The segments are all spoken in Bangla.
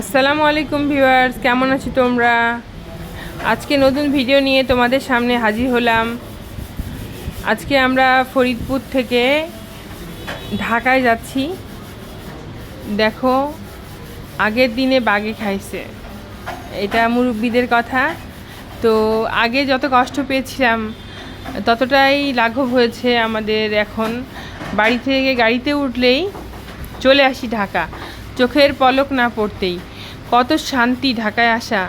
আসসালামু আলাইকুম ভিউয়ার্স, কেমন আছো তোমরা? আজকে নতুন ভিডিও নিয়ে তোমাদের সামনে হাজির হলাম। আজকে আমরা ফরিদপুর থেকে ঢাকায় যাচ্ছি। দেখো, আগের দিনে বাগে খাইছে। এটা মুরব্বীদের কথা। তো আগে যত কষ্ট পেয়েছিলাম, ততটাই লাঘব হয়েছে আমাদের এখন। বাড়ি থেকে গাড়িতে উঠলেই চলে আসি ঢাকা। চোখের পলক না পড়তেই। কত শান্তি ঢাকায় আসা।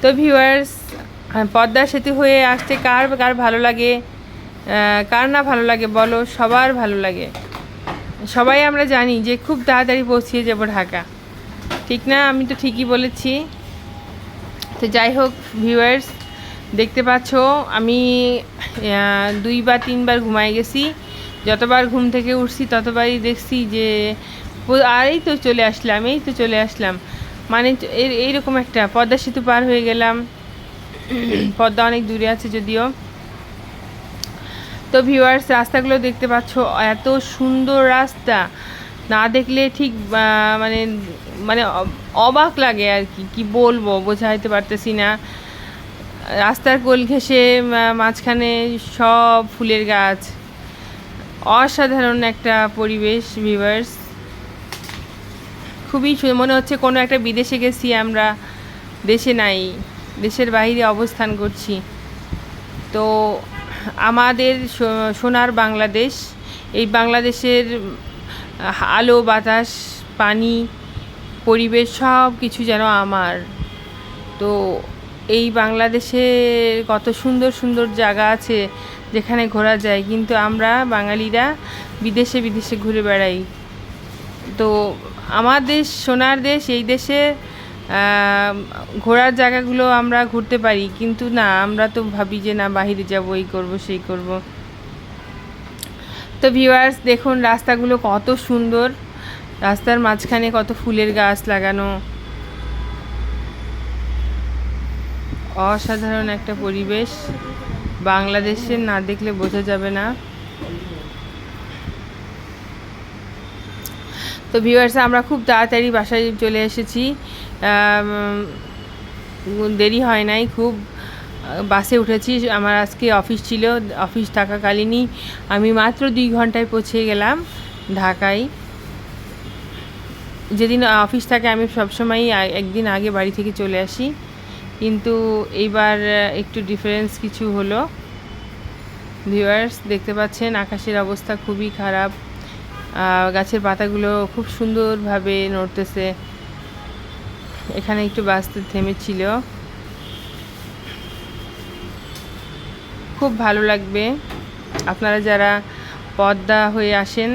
তো ভিউয়ার্স পদ্মা সেতু হয়ে আসতে কার কার ভালো লাগে? কার না ভালো লাগে বলো? সবার ভালো লাগে। সবাই আমরা জানি যে খুব তাড়াতাড়ি পৌঁছিয়ে যাব ঢাকা। ঠিক না? আমি তো ঠিকই বলেছি। তো যাই হোক ভিউয়ার্স দেখতে পাচ্ছ, আমি দুই বা তিনবার ঘুমাই গেছি। যতবার ঘুম থেকে উঠছি, ততবারই দেখছি যে আর এই তো চলে আসলাম, এই তো চলে আসলাম। মানে এইরকম একটা পদ্মা সেতু পার হয়ে গেলাম। পদ্মা অনেক দূরে আছে যদিও। তো ভিউয়ার্স রাস্তাগুলো দেখতে পাচ্ছ, এত সুন্দর রাস্তা। না দেখলে ঠিক মানে মানে অবাক লাগে আর কি কি বলব, বোঝাইতে পারতেছি না। রাস্তার কোল ঘেঁষে মাঝখানে সব ফুলের গাছ। অসাধারণ একটা পরিবেশ ভিউয়ার্স খুবই মনে হচ্ছে কোনো একটা বিদেশে গেছি, আমরা দেশে নাই, দেশের বাইরে অবস্থান করছি। তো আমাদের সোনার বাংলাদেশ, এই বাংলাদেশের আলো, বাতাস, পানি, পরিবেশ সব কিছু যেন আমার। তো এই বাংলাদেশে কত সুন্দর সুন্দর জায়গা আছে যেখানে ঘোরা যায়, কিন্তু আমরা বাঙালিরা বিদেশে বিদেশে ঘুরে বেড়াই। তো আমার দেশ, সোনার দেশ, এই দেশে ঘোরার জায়গাগুলো আমরা ঘুরতে পারি। কিন্তু না, আমরা তো ভাবি যে না, বাহিরে যাব, এই করব, সেই করব। তো ভিউয়ার্স দেখুন রাস্তাগুলো কত সুন্দর। রাস্তার মাঝখানে কত ফুলের গাছ লাগানো। অসাধারণ একটা পরিবেশ। বাংলাদেশে না দেখলে বোঝা যাবে না। তো ভিউয়ার্স আমরা খুব তাড়াতাড়ি বাসায় চলে এসেছি। দেরি হয় নাই, খুব বাসে উঠেছি। আমার আজকে অফিস ছিল অফিস থাকাকালীনই আমি মাত্র দুই ঘন্টায় পৌঁছে গেলাম ঢাকায়। যেদিন অফিস থাকে, আমি সবসময়ই একদিন আগে বাড়ি থেকে চলে আসি। কিন্তু এইবার একটু ডিফারেন্স কিছু হলো। ভিউয়ার্স দেখতে পাচ্ছেন, আকাশের অবস্থা খুবই খারাপ। গাছের পাতাগুলো খুব সুন্দরভাবে নড়তেছে। এখানে একটু বাসতে থেমেছিল। খুব ভালো লাগবে। আপনারা যারা পদ্মা হয়ে আসেন,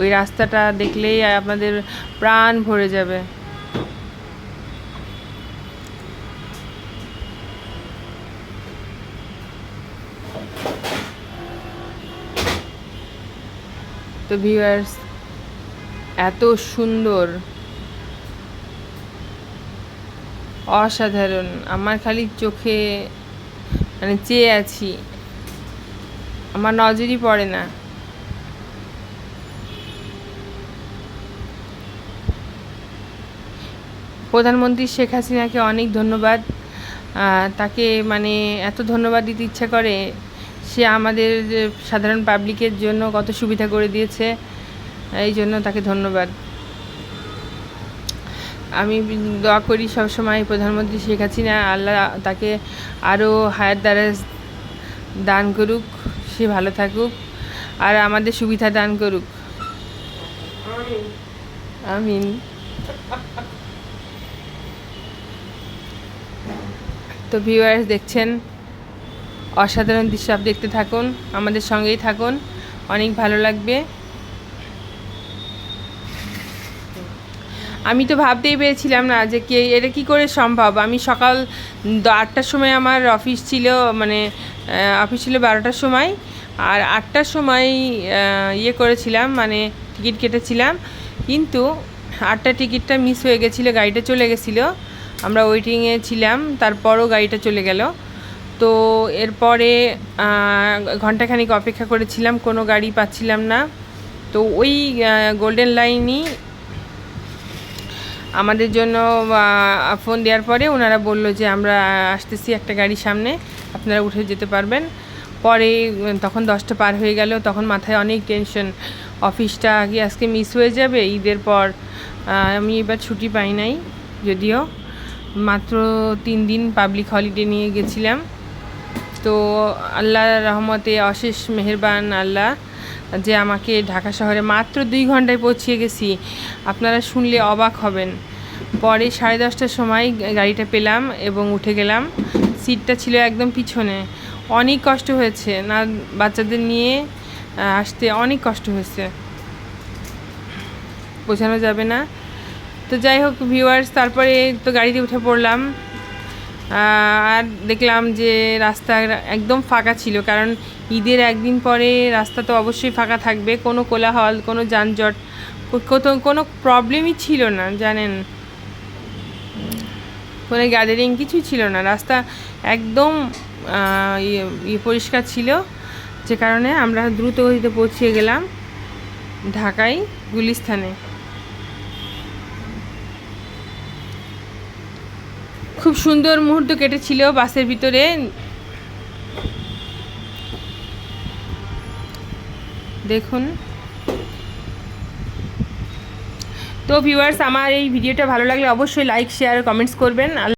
ওই রাস্তাটা দেখলেই আপনাদের প্রাণ ভরে যাবে। তো ভিউয়ার্স এত সুন্দর। অসাধারণ। আমার খালি চোখে মানে চেয়ে আছি। আমার নজরই পড়ে না। প্রধানমন্ত্রী শেখ হাসিনাকে অনেক ধন্যবাদ। তাকে মানে এত ধন্যবাদ দিতে ইচ্ছা করে। সে আমাদের সাধারণ পাবলিকের জন্য কত সুবিধা করে দিয়েছে। এই জন্য তাকে ধন্যবাদ। আমি দোয়া করি সবসময় প্রধানমন্ত্রী শেখ হাসিনা, আল্লাহ তাকে আরও হায়ার দারাজ দান করুক, সে ভালো থাকুক, আর আমাদের সুবিধা দান করুক। আমিন। তো ভিউয়ার্স দেখছেন, অসাধারণ দৃশ্য দেখতে থাকুন, আমাদের সঙ্গেই থাকুন, অনেক ভালো লাগবে। আমি তো ভাবতেই পেরেছিলাম না যে কে, এটা কি করে সম্ভব? আমি সকাল আটটার সময় আমার অফিস ছিল মানে অফিস ছিল বারোটার সময়। আর আটটার সময় ইয়ে করেছিলাম মানে টিকিট কেটেছিলাম। কিন্তু আটটা টিকিটটা মিস হয়ে গেছিল, গাড়িটা চলে গেছিল। আমরা ওয়েটিংয়ে ছিলাম, তারপরও গাড়িটা চলে গেল। তো এরপরে ঘন্টাখানিক অপেক্ষা করেছিলাম, কোনো গাড়ি পাচ্ছিলাম না। তো ওই গোল্ডেন লাইনই আমাদের জন্য ফোন দেওয়ার পরে ওনারা বলল যে, আমরা আসতেছি একটা গাড়ির সামনে, আপনারা উঠে যেতে পারবেন। পরে তখন দশটা পার হয়ে গেল, তখন মাথায় অনেক টেনশন অফিসটা কি আজকে মিস হয়ে যাবে, ঈদের পর আমি এবার ছুটি পাই নাই, যদিও। মাত্র তিন দিন পাবলিক হলিডে নিয়ে গেছিলাম। তো আল্লাহ রহমতে অশেষ মেহেরবান আল্লাহ যে আমাকে ঢাকা শহরে মাত্র দুই ঘন্টায় পৌঁছিয়ে গেছি। আপনারা শুনলে অবাক হবেন। পরে সাড়ে দশটার সময় গাড়িটা পেলাম এবং উঠে গেলাম। সিটটা ছিল একদম পিছনে। অনেক কষ্ট হয়েছে। না, বাচ্চাদের নিয়ে আসতে অনেক কষ্ট হয়েছে। বোঝানো যাবে না। তো যাই হোক ভিউয়ার্স তারপরে তো গাড়িতে উঠে পড়লাম। আর দেখলাম যে রাস্তা একদম ফাঁকা ছিল, কারণ ঈদের একদিন পরে রাস্তা তো অবশ্যই ফাঁকা থাকবে, কোনো কোলাহল, কোনো যানজট কোনো প্রবলেমই ছিল না, জানেন? কোনো গ্যাদারিং কিছুই ছিল না, রাস্তা একদম ইয়ে ইয়ে পরিষ্কার ছিল, যে কারণে আমরা দ্রুত গতিতে পৌঁছে গেলাম ঢাকায় গুলিস্থানে খুব সুন্দর মুহূর্ত কেটেছিল বাসের ভিতরে। দেখুন। তো ভিউয়ার্স আমার এই ভিডিওটা ভালো লাগলে অবশ্যই লাইক শেয়ার কমেন্টস করবেন।